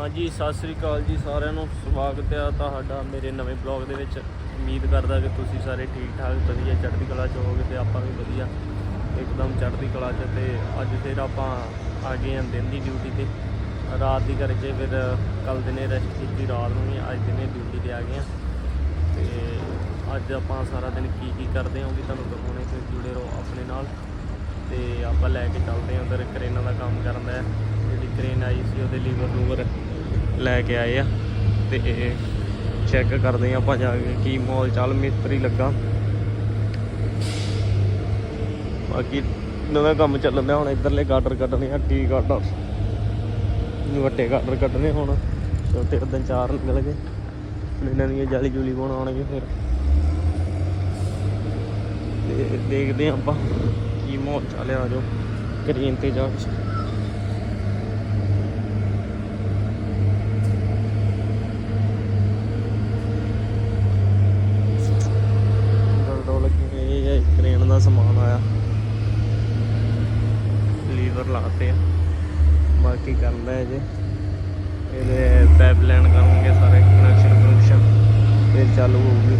ਹਾਂਜੀ, ਸਤਿ ਸ੍ਰੀ ਅਕਾਲ ਜੀ ਸਾਰਿਆਂ ਨੂੰ। ਸਵਾਗਤ ਹੈ ਤੁਹਾਡਾ ਮੇਰੇ ਨਵੇਂ ਬਲੌਗ ਦੇ ਵਿੱਚ। ਉਮੀਦ ਕਰਦਾ ਕਿ ਤੁਸੀਂ ਸਾਰੇ ਠੀਕ ਠਾਕ ਵਧੀਆ, ਚੜ੍ਹਦੀ ਕਲਾ 'ਚ ਹੋਵੋਗੇ ਤੇ ਆਪਾਂ ਵੀ ਵਧੀਆ। ਇੱਕਦਮ ਚੜ੍ਹਦੀ ਕਲਾ 'ਚ ਤੇ ਅੱਜ ਫਿਰ ਆਪਾਂ ਆ ਗਏ ਹਾਂ ਦਿਨ ਦੀ ਡਿਊਟੀ ਤੇ। ਰਾਤ ਦੀ ਕਰਕੇ ਫਿਰ ਕੱਲ ਦਿਨੇ ਰੈਸਟ ਕੀਤੀ, ਰਾਤ ਨੂੰ ਵੀ ਅੱਜ ਦਿਨੇ ਡਿਊਟੀ ਤੇ ਆ ਗਏ ਹਾਂ ਤੇ ਅੱਜ ਆਪਾਂ ਸਾਰਾ ਦਿਨ ਕੀ ਕੀ ਕਰਦੇ ਹਾਂ ਉਹ ਵੀ ਤੁਹਾਨੂੰ ਦਿਖਾਉਣੇ ਤੇ ਜੁੜੇ ਰਹੋ ਆਪਣੇ ਨਾਲ। ਤੇ ਆਪਾਂ ਲੈ ਕੇ ਚੱਲਦੇ ਹਾਂ ਉਧਰ ਕਰੇਨਾਂ ਦਾ ਕੰਮ ਕਰਨ ਦਾ। ਜਿਹੜੀ ਕਰੇਨ ਆਈ ਸੀ ਉਹਦੇ ਲੀਵਰ ਲੂਵਰ ਲੈ ਕੇ ਆਏ ਆ ਤੇ ਚੈੱਕ ਕਰਦੇ ਹਾਂ ਆਪਾਂ ਜਾ ਕੇ ਕੀ ਮੌਲ ਚਾਲ, ਮਿਸਤਰੀ ਲੱਗਾ। ਬਾਕੀ ਨਵਾਂ ਕੰਮ ਚੱਲਣ ਦਾ ਹੁਣ ਇਧਰਲੇ ਗਾਡਰ ਕੱਢਣੇ ਆ ਟੀ ਗਾਡਰ ਵੱਡੇ ਗਾਡਰ ਕੱਢਣੇ ਹੁਣ ਛੋਟੇ ਉਦੋਂ ਚਾਰ ਨਿਕਲ ਗਏ। ਹੁਣ ਇਹਨਾਂ ਦੀਆਂ ਜਾਲੀ ਜੂਲੀ ਬਣਾਉਣਗੇ ਫਿਰ। ਤੇ ਦੇਖਦੇ ਹਾਂ ਆਪਾਂ ਕੀ ਮਾਹੌਲ ਆ ਜੋ ਕਰੀਨ ਤੇ ਜਾ ਕੇ ਗਲਡੋ ਲੱਗੇ ਇਹ ਹੈ ਕ੍ਰੇਨ ਦਾ ਸਮਾਨ ਆਇਆ। ਲੀਵਰ ਲਾਤੇ ਆ। ਬਾਕੀ ਕਰਦਾ ਹੈ ਜੇ। ਇਹਦੇ ਪਾਈਪਲਾਈਨ ਕਰਨਗੇ ਸਾਰੇ ਕਨੈਕਸ਼ਨ ਕਨੈਕਸ਼ਨ ਫਿਰ ਚਾਲੂ ਹੋਊਗੀ।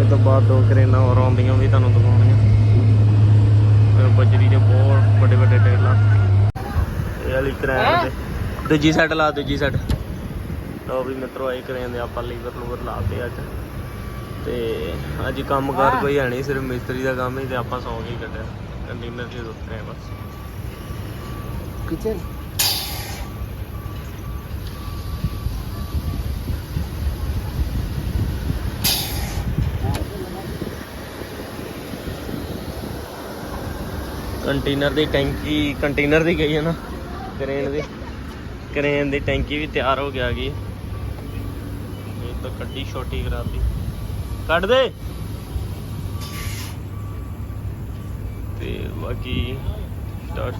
ਇਹ ਤੋਂ ਬਾਅਦ ਦੋ ਕਰੇਨਾਂ ਹੋਰ ਆਉਂਦੀਆਂ ਵੀ ਤੁਹਾਨੂੰ ਦਿਖਾਉਣੀਆਂ। ਇਹ ਬਜਰੀ ਦੇ ਬਹੁਤ ਵੱਡੇ ਵੱਡੇ ਟੇਲਾਂ ਇਹ ਵਾਲੀ ਕਰੇਨ ਤੇ। ਦੂਜੀ ਸਾਈਡ ਲਾ ਦੂਜੀ ਸਾਈਡ ਲਓ ਵੀ ਮਿੱਤਰੋ ਆਈ ਕਰੇਨ ਦੇ ਆਪਾਂ ਲੀਵਰ ਲੂਵਰ ਲਾਤੇ ਅੱਜ। ਤੇ ਅੱਜ ਕੰਮ ਕਾਰ ਕੋਈ ਹੈ ਨਹੀਂ ਸਿਰਫ ਮਿਸਤਰੀ ਦਾ ਕੰਮ ਹੀ ਤੇ ਆਪਾਂ ਸੌਂ ਕੇ ਕੱਢਿਆ। ਕੰਟੇਨਰ 'ਚ ਸੁੱਤੇ ਆ ਬਸ। ਕਿਚਨ ਕੰਟੇਨਰ ਦੀ ਟੈਂਕੀ ਕੰਟੇਨਰ ਦੀ ਗਈ ਹੈ ਨਾ ਕਰੇਨ ਦੀ। ਕਰੇਨ ਦੀ ਟੈਂਕੀ ਵੀ ਤਿਆਰ ਹੋ ਗਿਆ ਗਈ। ਇਹ ਤਾਂ ਕੱਢੀ ਛੋਟੀ ਕਰਾਤੀ। ਕੱਢ ਦੇ। ਤੇ ਬਾਕੀ start।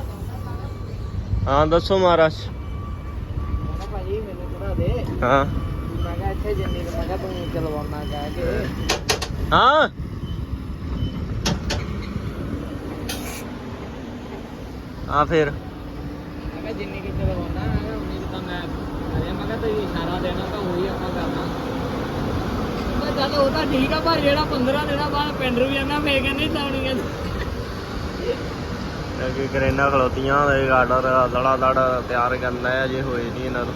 ਹਾਂ ਦੱਸੋ ਮਹਾਰਾਜ। ਭਾਜੀ ਮੈਨੂੰ ਕਰਾ ਦੇ। ਹਾਂ। ਮੈਂ ਕਿਹਾ ਇੱਥੇ ਜਿੰਨੀ ਮੈਂ ਕਿਹਾ ਤੂੰ ਚਲਵਾਉਣਾ ਕਹਿ ਕੇ। ਹਾਂ। ਆ ਫਿਰ। ਮੈਂ ਕਿਹਾ ਜਿੰਨੀ ਕੁ ਚਲਵਾਉਣਾ ਮੈਂ ਕਿਹਾ ਉਨੀ ਤਾਂ ਮੈਂ ਮੈਂ ਕਿਹਾ ਤੁਸੀਂ ਇਸ਼ਾਰਾ ਦੇਣਾ ਤਾਂ ਉਹੀ ਆਪਾਂ ਕਰਨਾ। ਮੈਂ ਚੱਲ ਉਹ ਤਾਂ ਠੀਕ ਆ ਪਰ ਜਿਹੜਾ 15 ਦਿਨਾਂ ਬਾਅਦ ਪਿੰਡ ਵੀ ਜਾਂਦਾ ਮੈਂ ਕਹਿੰਦਾ ਲਾਉਣੀ ਆ। ਅੱਗੇ ਕਰੇਨਾ ਖਲੋਤੀਆਂ ਦੇ ਗਾਰਡਰ ਦੜਾ ਦੜ ਤਿਆਰ ਕਰਨਾ ਹੈ ਅਜੇ ਹੋਏ ਨਹੀਂ ਇਹਨਾਂ ਨੂੰ।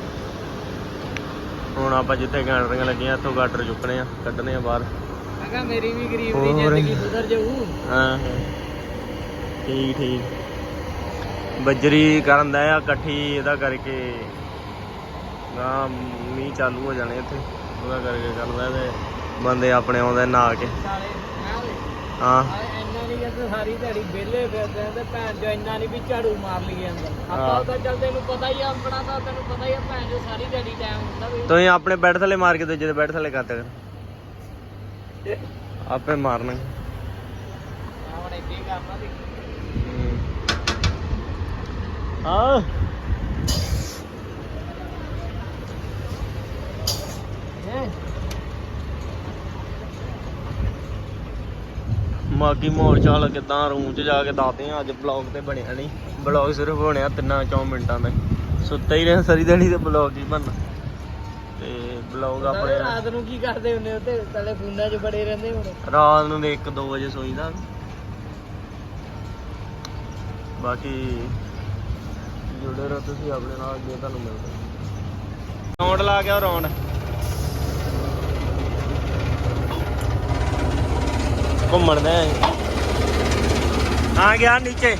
ਹੁਣ ਆਪਾਂ ਜਿੱਥੇ ਗਾਰਡਰਿੰਗ ਲੱਗੀਆਂ ਇੱਥੋਂ ਗਾਰਡਰ ਚੁੱਕਣੇ ਆ ਕੱਢਣੇ ਆ ਬਾਹਰ। ਕਿਹਾ ਮੇਰੀ ਵੀ ਗਰੀਬ ਦੀ ਹੋਰ। ਜ਼ਿੰਦਗੀ ਸੁਧਰ ਜਾਊ। ਹਾਂ। ਠੀਕ ਠੀਕ। ਬੱਜਰੀ ਕਰਨ ਦਾ ਆ ਇਕੱਠੀ ਇਹਦਾ ਕਰਕੇ। ਗਾਂ ਮੀਂਹ ਚਾਲੂ ਹੋ ਜਾਣੇ ਇੱਥੇ ਉਹਦਾ ਕਰਕੇ ਕਰਦਾ ਤੇ ਬੰਦੇ ਆਪਣੇ ਆਉਂਦੇ ਨਹਾ ਕੇ। ਹਾਂ। ਇੰਨਾ ਨਹੀਂ ਸਾਰੀ ਦਿਹਾੜੀ ਵਿਹਲੇ ਫਿਰਦੇ ਆਂ ਤੇ ਭੈਣ ਜੋ ਇੰਨਾ ਨਹੀਂ ਵੀ ਝਾੜੂ ਮਾਰ ਲਈਏ ਅੰਦਰ ਆਪਾਂ। ਤਾਂ ਚੱਲ ਤੈਨੂੰ ਪਤਾ ਹੀ। ਆ ਆਪਣਾ ਤਾਂ ਤੈਨੂੰ ਪਤਾ ਹੀ ਆ ਭੈਣ ਜੋ ਸਾਰੀ ਦਿਹਾੜੀ ਟਾਈਮ ਹੁੰਦਾ ਵੀ ਤੁਸੀਂ ਆਪਣੇ ਬੈੱਡ ਥੱਲੇ ਮਾਰ ਕੇ ਦੂਜੇ ਦੇ ਬੈੱਡ ਥੱਲੇ ਕਰ ਕਰ ਆਪੇ ਮਾਰਨਾ ਮੈਂ ਹੁਣ ਇੱਥੇ ਹੀ ਕਰਨਾ ਤੇ ਹਾਂ। ਬਾਕੀ ਮਾਹੌਲ ਚਾਲ ਕਿਦਾਂ ਰੂਮ 'ਚ ਜਾ ਕੇ ਦੱਸਦੇ ਆ ਅੱਜ ਬਲੌਗ ਤੇ ਬਣਿਆ ਨਹੀਂ। ਬਲੌਗ ਸਿਰਫ ਬਣਿਆ ਤਿੰਨਾਂ ਚੌਂ ਮਿੰਟਾਂ ਦਾ। ਸੁੱਤਾ ਹੀ ਰਿਹਾ ਸਾਰੀ ਦਿਹਾੜੀ ਤੇ ਬਲੌਗ ਹੀ ਬਣਨਾ। ਤੇ ਬਲੌਗ ਆਪਣੇ ਰਾਤ ਨੂੰ ਕੀ ਕਰਦੇ ਹੁੰਦੇ ਉੱਤੇ ਤਲੇ ਫੋਨਾਂ 'ਚ ਬੜੇ ਰਹਿੰਦੇ ਹੁਣ। ਰਾਤ ਨੂੰ ਦੇ 1-2 ਵਜੇ ਸੋਈਦਾ। ਬਾਕੀ ਜੁੜੇ ਰਹੋ ਤੁਸੀਂ ਆਪਣੇ ਨਾਲ ਅੱਗੇ ਤੁਹਾਨੂੰ ਮਿਲਦੇ। ਰੌਂਡ ਲਾ ਗਿਆ ਰੌਂਡ ਘੁੰਮਣ ਦੇ। ਆ ਗਿਆ ਨੀਚੇ।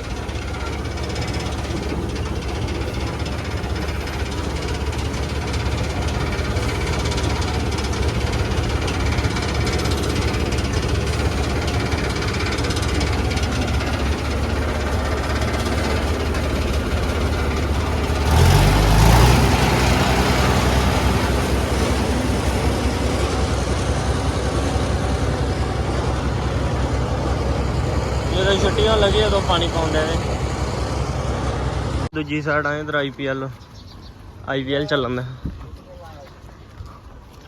ਪਾਣੀ ਪਾਉਂਦੇ ਨੇ ਦੂਜੀ ਸਾਈਡ ਆਏ ਇਧਰ ਆਈਪੀਐਲ ਆਈਪੀਐਲ ਚੱਲਣ ਦਾ।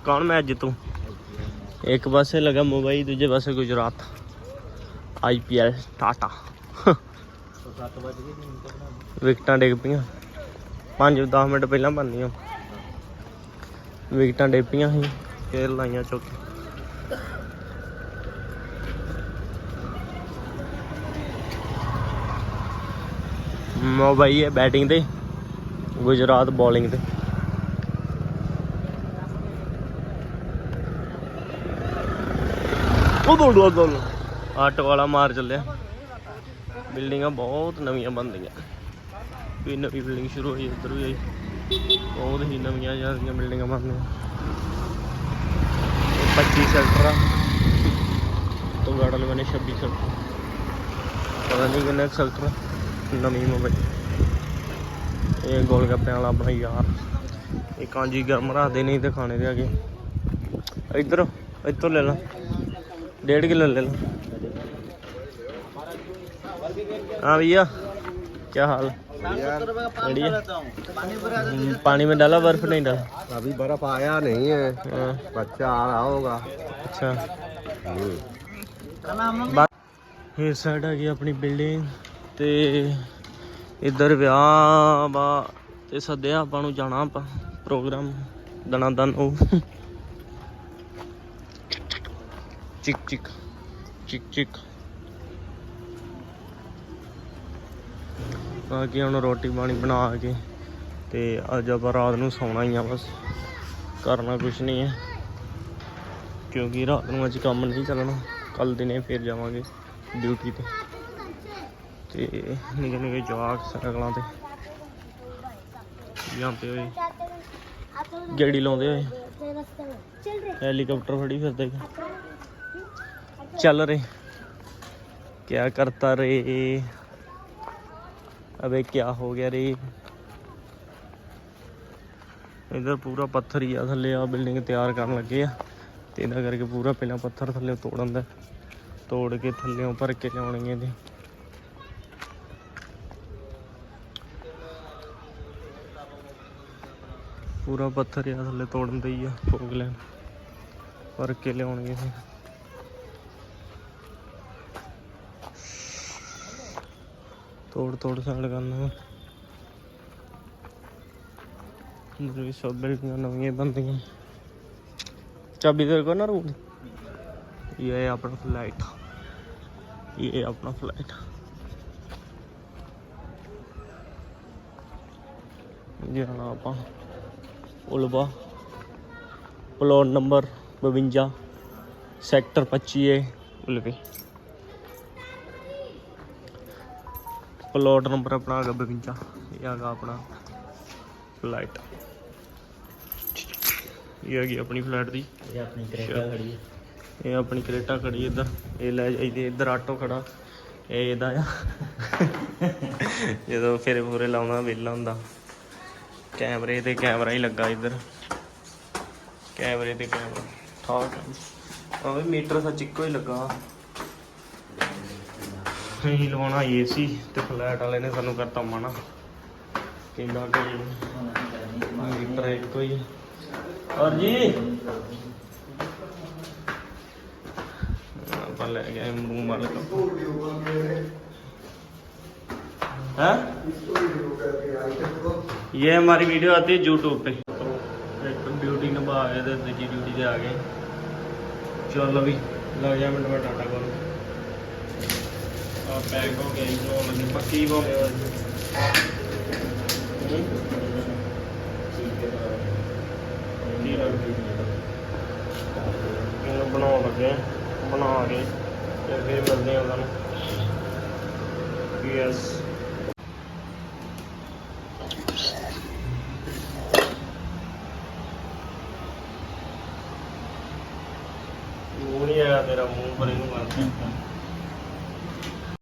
ਕੌਣ ਮੈਚ ਜਿੱਤੂ ਇੱਕ ਪਾਸੇ ਲਗਾ ਮੁੰਬਈ ਦੂਜੇ ਪਾਸੇ ਗੁਜਰਾਤ। ਆਈਪੀਐਲ ਟਾਟਾ 7 ਵਜੇ ਵਿਕਟਾਂ ਡਿੱਗ ਪਈਆਂ। 5-10 ਮਿੰਟ ਪਹਿਲਾਂ ਬਣਨੀਆਂ। ਵਿਕਟਾਂ ਡੇਪੀਆਂ ਸੀ, ਫੇਰ ਲਾਈਆਂ ਚੁੱਕ ਮੁੰਬਈ ਹੈ ਬੈਟਿੰਗ ਤੇ ਗੁਜਰਾਤ ਬੋਲਿੰਗ ਤੇ। ਉਹ ਦੋੜ ਦੋੜ ਦੋੜ। ਆਟੋ ਵਾਲਾ ਮਾਰ ਚੱਲਿਆ। ਬਿਲਡਿੰਗਾਂ ਬਹੁਤ ਨਵੀਆਂ ਬਣਦੀਆਂ। ਵੀ ਨਵੀਂ ਬਿਲਡਿੰਗ ਸ਼ੁਰੂ ਹੋਈ ਇੱਧਰ ਵੀ ਆਈ। ਬਹੁਤ ਹੀ ਨਵੀਆਂ ਜਿਹੀਆਂ ਬਿਲਡਿੰਗਾਂ ਬਣਦੀਆਂ ਇਹ 25 ਸੈਕਟਰ ਆ। ਤੋਂ ਗਾਰਡਨ ਬਣੇ 26 ਸੈਕਟਰ ਪਤਾ ਨਹੀਂ ਕਿੰਨੇ ਸੈਕਟਰ। ਨਵੀਂ ਮੁੰਬਈ ਇਹ ਗੋਲ ਗੱਪਿਆਂ ਵਾਲਾ ਆਪਣਾ ਯਾਰ ਇਹ ਕਾਂਜੀ ਗਰਮ ਰੱਖਦੇ ਨਹੀਂ ਤੇ ਖਾਣੇ ਦੇ ਆਗੇ ਇੱਧਰ ਇੱਥੋਂ ਲੈ ਲਾ डेढ़ किलो ले लो हाँ भैया क्या हाल बढ़िया हम्म, पानी में डाला बर्फ नहीं डाला अभी बर्फ आया नहीं है हाँ, बच्चा आ रहा होगा अच्छा ਬਾ- ਇਹ ਸਾਈਡ ਹੈਗੀ ਆਪਣੀ ਬਿਲਡਿੰਗ ਤੇ ਇੱਧਰ ਵਿਆਹ ਵਾ ਤੇ ਸੱਦਿਆ ਆਪਾਂ ਨੂੰ ਜਾਣਾ ਆਪਾਂ ਪ੍ਰੋਗਰਾਮ ਦਣਾ ਦਨ ਉਹ। ਚਿਕ ਚਿਕ ਚਿਕ ਚਿਕ। ਬਾਕੀ ਹੁਣ ਰੋਟੀ ਪਾਣੀ ਬਣਾ ਕੇ ਤੇ ਅੱਜ ਆਪਾਂ ਰਾਤ ਨੂੰ ਸੌਣਾ ਹੀ ਆ ਬਸ। ਕਰਨਾ ਕੁਝ ਨਹੀਂ ਹੈ। ਕਿਉਂਕਿ ਰਾਤ ਨੂੰ ਅੱਜ ਕੰਮ ਨਹੀਂ ਚੱਲਣਾ ਕੱਲ ਦਿਨੇ ਫਿਰ ਜਾਵਾਂਗੇ ਡਿਊਟੀ ਤੇ। ਤੇ ਨਿੱਕੇ ਨਿੱਕੇ ਜਵਾਕ ਸਾਈਕਲਾਂ ਤੇ ਜਾਂਦੇ ਹੋਏ। ਗੱਡੀ ਲਾਉਂਦੇ ਹੋਏ। ਹੈਲੀਕਾਪਟਰ ਫੜੀ ਫਿਰਦੇ। ਚੱਲ ਰਹੇ ਕਿਆ ਕਰਤਾ ਰੇ? ਅਬੇ ਕਿਆ ਹੋ ਗਿਆ ਰੇ? ਇਧਰ ਪੂਰਾ ਪੱਥਰ ਹੀ ਆ ਥੱਲੇ ਆ ਬਿਲਡਿੰਗ ਤਿਆਰ ਕਰਨ ਲੱਗੇ ਆ। ਤੇ ਇਹਨਾਂ ਕਰਕੇ ਪੂਰਾ ਪਹਿਲਾਂ ਪੱਥਰ ਥੱਲੇ ਤੋੜਨ ਦਾ। ਤੋੜ ਕੇ ਥੱਲੇੋਂ ਭਰ ਕੇ ਲਿਆਉਣਗੇ ਇਹਦੇ। ਪੂਰਾ ਪੱਥਰ ਆ ਥੱਲੇ ਤੋੜਨ ਦੇ ਹੀ ਆ ਫੋਗ ਲੈਣ। ਭਰ ਕੇ ਲਿਆਉਣਗੇ ਫਿਰ ਤੋੜ ਤੋੜ ਸਾੜ ਕਰਨਾ। ਅੰਦਰ ਵੀ ਸਭ ਬਿਲਡਿੰਗਾਂ ਨਵੀਆਂ ਬਣਦੀਆਂ। ਚਾਬੀ ਤੇਰੇ ਕੋਲ ਨਾ ਰੂਮ ਇਹ ਆਪਣਾ ਫਲਾਈਟ ਇਹ ਆਪਣਾ ਫਲਾਈਟ ਜਾਣਾ ਆਪਾਂ। Ulwe plot number 52 sector 25 A Ulwe plot number ਆਪਣਾ ਹੈਗਾ 52 ਇਹ ਹੈਗਾ ਆਪਣਾ ਫਲਾਈਟ ਇਹ ਹੈਗੀ ਆਪਣੀ ਫਲਾਈਟ ਦੀ। ਇਹ ਆਪਣੀ ਕਰੇਟਾ ਖੜੀ ਹੈ। ਇਹ ਆਪਣੀ ਕਰੇਟਾ ਖੜੀ ਇੱਧਰ। ਇਹ ਲੈ ਜਾਈਦੀ ਇੱਧਰ ਆਟੋ ਖੜਾ। ਇਹ ਇਹਦਾ ਆ। ਜਦੋਂ ਫੇਰੇ ਫੂਰੇ ਲਾਉਣਾ ਵਿਹਲਾ ਹੁੰਦਾ। ਕੈਮਰੇ ਤੇ ਕੈਮਰਾ ਹੀ ਲੱਗਾ ਇੱਧਰ। ਕੈਮਰੇ ਤੇ ਕੈਮਰਾ। ਠਾਕ ਆਵੇ ਮੀਟਰ ਸੱਚ ਇੱਕੋ ਹੀ ਲੱਗਾ। ਅਸੀਂ ਲਵਾਉਣਾ ਏਸੀ ਤੇ ਫਲੈਟ ਵਾਲੇ ਨੇ ਸਾਨੂੰ ਕਰਤਾ ਮਨਾ। ਕਹਿੰਦਾ ਕਿ ਮੀਟਰ ਇੱਕੋ ਹੀ ਔਰ ਜੀ। ਆਪਾਂ ਲੈ ਗਏ ਮੂੰਹ ਮਲ ਕੋ हाँ ये हमारी वीडियो आती है यूट्यूब पे तो एक ड्यूटी निभा गए थे दूसरी ड्यूटी से आ गए चलो भी लग जा मिनट में टाटा करो और पैक हो गया जो लगे पक्की हो ਇਹਨੂੰ ਬਣਾਉਣ ਲੱਗੇ ਆ। ਬਣਾ ਕੇ ਤੇ ਫਿਰ ਮਿਲਦੇ ਆ ਉਹਨਾਂ ਨੂੰ ਯੈਸ ਮੂੰਹ